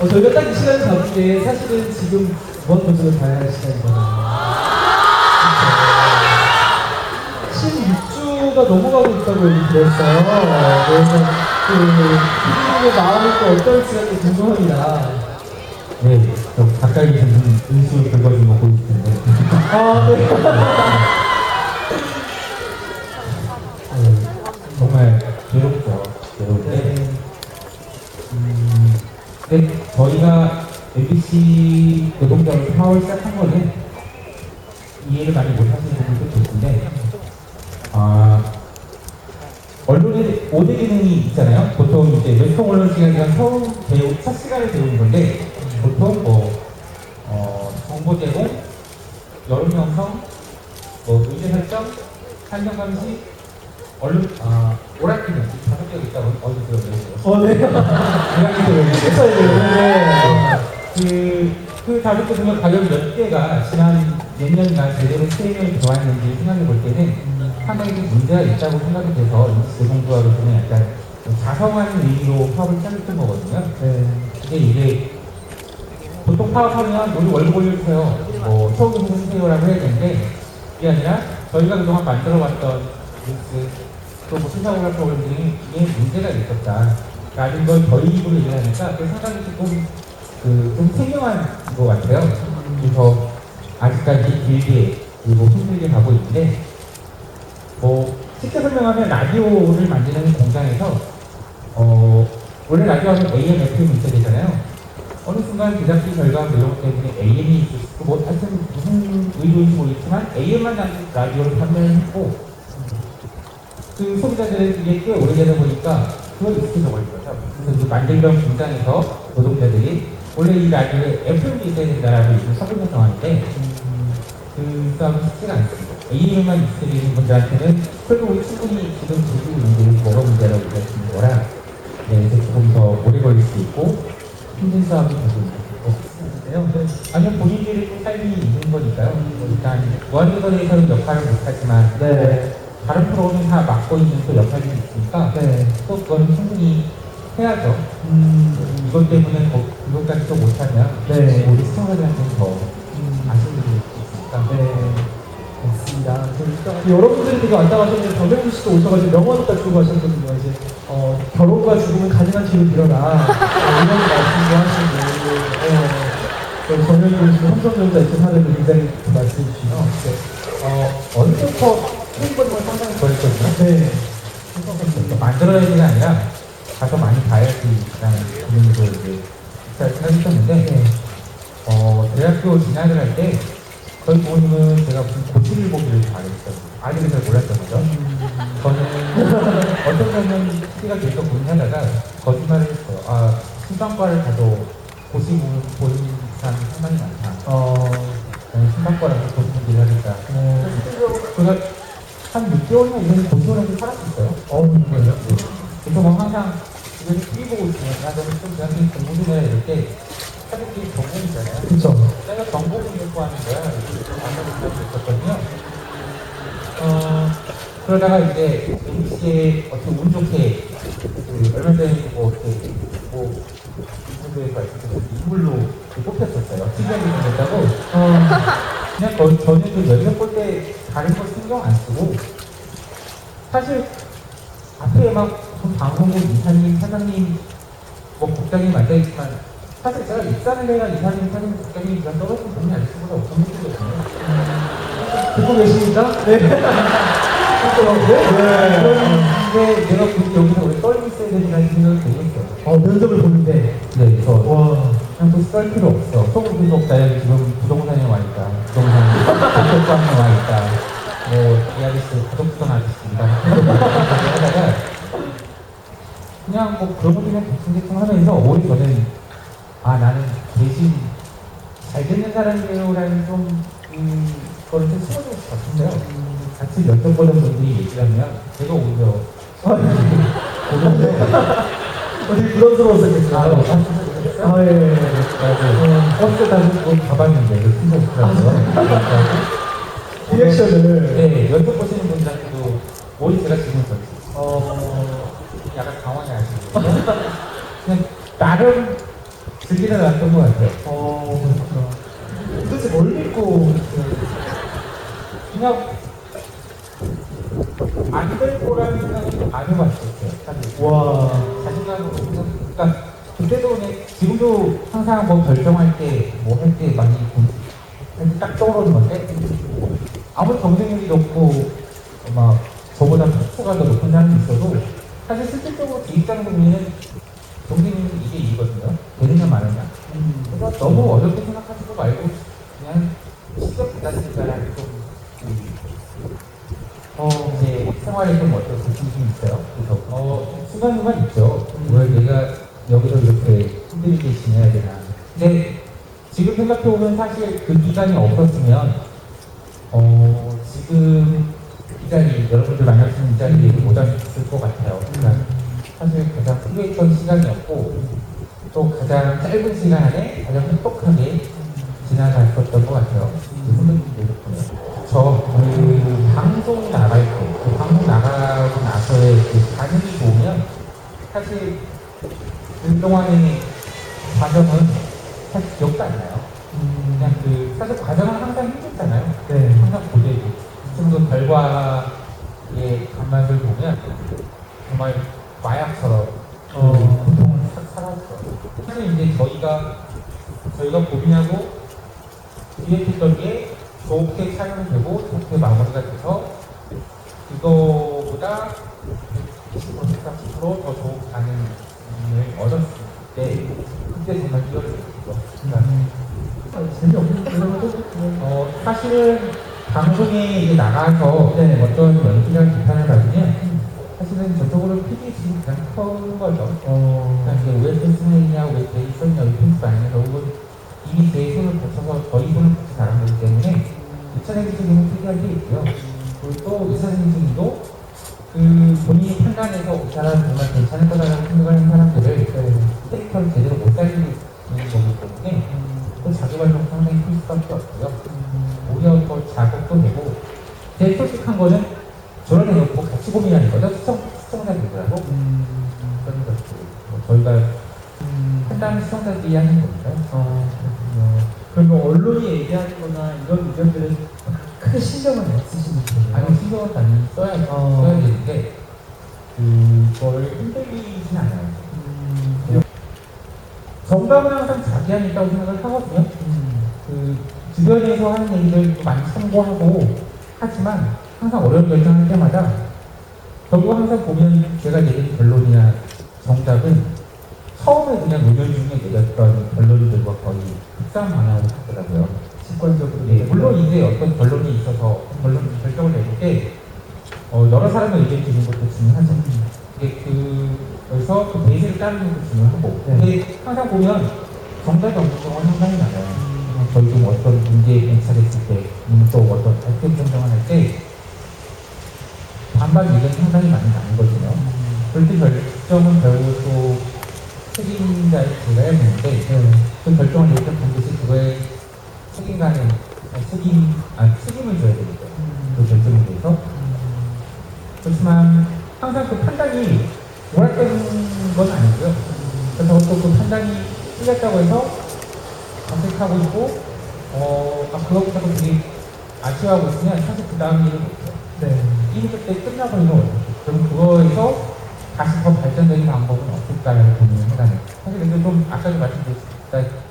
어, 저희가 딱 이 시간을 잡은 게 사실은 지금 무한 도전을 봐야 할 시간이거든요. 16주가 넘어가고 있다고 얘기 들었어요. 그래서 그 피디님의 마음이 또 어떨지가 또 궁금합니다. 네, 좀 가까이 있는 음수 거 보고 싶은데. 아, 네. 네, 정말 괴롭죠. 괴롭고. 네. 음, 근데 저희가 MBC 노동자를 4월 시작한 거는 이해를 많이 못 하시는 분들도 계신데, 아, 언론에 5대 기능이 있잖아요. 보통 이제 웹통 언론 시간이랑 처음 배우, 첫 시간을 배우는 건데, 보통 뭐, 어, 정보 제공, 여론 형성, 뭐, 의제 설정, 환경 감시, 언론, 아, 오락기능, 이 다섯 개가 있다고 어제 들었어요. 어, 네. 오락기능 네. 그, 그 다섯 개 중에 과연 몇 개가 지난 몇 년간 제대로 수행을 좋았는지 생각해 볼 때는 상당히 좀 문제가 있다고 생각이 돼서 노동조합에서는 약간 좀 자성하는 의미로 파업을 시작했던 거거든요. 네. 근데 이게 보통 파업하면 우리 월급 올려주세요. 뭐 소금 해주세요라고 해야 되는데 이게 아니라 저희가 그동안 만들어왔던 뉴스 또뭐 시사오락 프로그램 등에 이게 문제가 있었다라는 걸 저희 입으로 얘기하니까 그게 상당히 조금 그좀 생경한 것 같아요. 그래서 아직까지 길게 그리고 힘들게 가고 있는데 뭐 쉽게 설명하면 라디오를 만드는 공장에서 어 원래 라디오 하면 AM, FM이 있어야 되잖아요. 어느 순간 제작비 결과 뭐 이런 것 때문에 AM이 있고 뭐 하여튼 무슨 의도인지 모르겠지만 AM만 라디오를 판매를 했고 그 소비자들은 이게 꽤 오래되다 보니까 그걸 익숙해져 버린 거죠. 그래서 그 만들던 공장에서 노동자들이 원래 이 라디오에 FM이 있어야 된다라고 요즘 서울에서 정하는데 그 싸움은 쉽지가 않습니다. AM만 익숙해지는 분들한테는 결국 우리 충분히 지금 있는 게 뭐가 문제라고 느끼는 거라 네, 그래서 조금 더 오래 걸릴 수 있고 힘든 싸움이 것 같아요. 아니면 본인들의 또 삶이 있는 거니까요. 뭐 일단 무한도전에서는 역할을 못하지만 네. 다른 프로는 다 맡고 있는 또 역할이 있으니까 네. 또 그건 충분히 해야죠. 음, 이것 때문에 더 그것까지 또 못하면 네. 우리 시청자들한테는 더 음, 아쉬운 일이 있으니까 네. 맞습니다. 일단 여러분들이 되게 안타까웠는데 정명수 씨도 오셔가지고 명언을 딱 주고 하셨거든요. 이제 어, 결혼과 죽음은 가능한 뒤로 미뤄라 어, 이런 말씀도 하시고 어, 씨도 삼성전자 이쪽 되는 게 아니라 가서 많이 봐야지라는 고민으로 이제 입사를 했었는데 네. 어, 대학교 진학을 할 때 저희 부모님은 제가 고치를 보기를 잘했어요. 아직은 잘 몰랐던 거죠. 저는 어떤 점은 PD가 계속 고민하다가 거짓말을 했어요. 아, 신방과를 가도 고시 보는 사람이 상당히 많다. 어, 신방과라서 고시 보기를 하겠다. 어, 그래서 한 6개월이나 이런 고시원에서 살았었어요. 어, 뭐예요? 그래서 뭐 항상 집에서 TV 보고 있으면 나 너는 좀 대학생 공부 좀 해야 이럴 때 사람들이 전공이잖아요. 그쵸. 내가 전공을 듣고 하는 거야. 아무래도 있었거든요. 어, 그러다가 이제 MBC에 어떻게 운 좋게 그 얼마 전에 뭐, 그, 뭐, 인터뷰에서 인물로 그 뽑혔었어요. 특이하게 생겼다고. 어, 그냥 거, 저는 그 면접 볼때 다른 거 신경 안 쓰고 사실 앞에 막좀 방송국 이사님, 사장님, 뭐 국장님 앉아 있지만 사실 제가 입사를 해야 이사님, 사장님, 국장님 이런 떨어진 분이 아저씨보다 없는 분이거든요. 듣고 계십니까? 네. 네. 근데 내가 그 여기서 왜 떨고 있어야 되는가는 생각을 들었어요. 어, 면접을 보는데. 네, 그래서 와. 그냥 또썰 필요 없어. 계속 나야 지금 있다. 부동산 대표방에 와 있다. 뭐, 이 아저씨 가족부동 아저씨입니다. 하다가 그냥 뭐 그런 거 그냥 대충대충 하면서 오히려 저는 아, 나는 대신 잘 듣는 사람이에요라는 좀, 음, 거를 좀 심어줄 것 같은데요. 같이 여쭤보는 분들이 얘기하면 제가 오히려 보는데 어디 부담스러웠었겠어요. 아, 아, 아, 예. 그래가지고 버스 타고 뭐 가봤는데 그 친구 있더라고요. 리액션을. 네, 여쭤보시는 분들한테도 머리 제가 지금 졌지. 어, 약간 당황해 하시고 그냥 나름 즐기다 놨던 것 같아요. 어, 그렇구나. 도대체 뭘 믿고? 그냥 안 될 거라는 생각이 안 해봤었어요. 사실. 와. 자신감으로 그러니까 그때도 그냥 지금도 항상 뭐 결정할 때 뭐 할 때 많이 딱 떠오르는 건데 아무리 경쟁률이 높고 막 저보다 수가 더 높은 사람이 있어도 사실 실질적으로 기입장 국민은 경쟁률이 이게 이거든요. 되느냐 마느냐. 음. 그래서 너무 어렵게 생각하지도 말고 그냥 직접 받아들이자라는 좀 그, 어, 이제 생활에 좀 어떤 조심이 있어요. 그래서 어, 순간순간 있죠. 왜 내가 여기서 이렇게 힘들게 지내야 되나. 근데 지금 생각해보면 사실 그 기간이 없었으면 어, 지금 이 자리, 여러분들 만났으면 이 자리에 못 앉았을 것 같아요. 그러니까 사실 가장 필요했던 시간이었고 또 가장 짧은 시간 안에 가장 행복하게 지나갔었던 것 같아요. 선배님들 덕분에. 저그 방송 나갈 때, 그 방송 나가고 나서의 그 반응이 좋으면 사실 그동안의 과정은 사실 기억도 안 나요. 음. 그냥 그 사실 과정은 항상 힘들잖아요. 네. 항상 고되고 좀그 결과의 간맛을 보면 정말 마약처럼 어. 그 고통을 싹 사라졌어요. 사실 이제 저희가 저희가 고민하고 기획했던 게 좋게 촬영이 되고 좋게 마무리가 돼서 그거보다 20% 30%더 좋은 반응 을 얻었을 때 그때 정말 것도 그냥 어, 사실은 방송에 이제 나가서 네. 어떤 연기랑 비판을 받으면 사실은 저쪽으로 PD 지금 가장 큰 거죠. 어. 그러니까 왜 했냐, 왜제 있었냐, 왜 펜스 안 했냐, 결국은 이미 제 손을 거쳐서 저희 손을 거쳐 나간 거기 때문에 이차례 기준은 특이한 게 있고요. 그리고 또 의사 선생님도 그 본인이 판단해서 이 사람 정말 괜찮을 거다라고 생각하는 사람들을 그 캐릭터를 제대로 못 살리고 있는 거기 때문에 또 자기 발전 상당히 클 수밖에 없고요. 오히려 더 자극도 되고 제일 솔직한 거는 저런 해놓고 같이 고민하는 거죠. 시청, 시청자들하고 음. 그런 것들. 뭐 저희가 음. 판단은 시청자들이 하는 겁니다. 어, 그렇군요. 그러면 언론이 얘기하는 거나 이런 의견들은 크게 신경을 안 쓰시는 거예요? 아니, 신경을 많이 써야, 어. 써야 되는데, 그걸 흔들리진 않아요. 음. 정답은 항상 자기한테 있다고 생각을 하거든요. 음. 그 주변에서 하는 얘기를 많이 참고하고 하지만 항상 어려운 결정할 때마다 결국 항상 보면 제가 내린 결론이나 정답은 처음에 그냥 노년 중에 내렸던 결론들과 거의 흡사한 방향으로 갔더라고요. 직관적으로. 예, 물론 이제 어떤 결론이 있어서 결론 결정을 내릴 때 어, 여러 사람의 의견 듣는 것도 중요하죠. 이게 그래서 그 베이스를 따르는 것도 중요하고 네. 근데 항상 보면 정답이 없는 경우는 상당히 많아요. 음. 저희도 뭐 어떤 문제에 관찰했을 때, 또 어떤 발표 변경을 할 때, 반반 의견이 상당히 많이 나뉘거든요. 음. 그럴 때 결정은 결국 또 책임자의 제가 해야 되는데, 네. 그 결정을 내릴 때 반드시 그거에 책임가는, 아니, 책임, 아, 책임을 져야 되겠죠. 그 결정에 대해서. 음. 그렇지만 항상 그 판단이 오락되는 건 아니고요. 그래서 또 그 판단이 틀렸다고 해서 검색하고 있고, 어, 아, 그것보다 되게 아쉬워하고 있으면 사실 그 다음 일을 못해요. 네. 이미 그때 끝나버리면 어떡해. 그럼 그거에서 다시 더 발전적인 방법은 없을까라는 고민을 해가는. 사실 근데 좀 아까도 말씀드렸다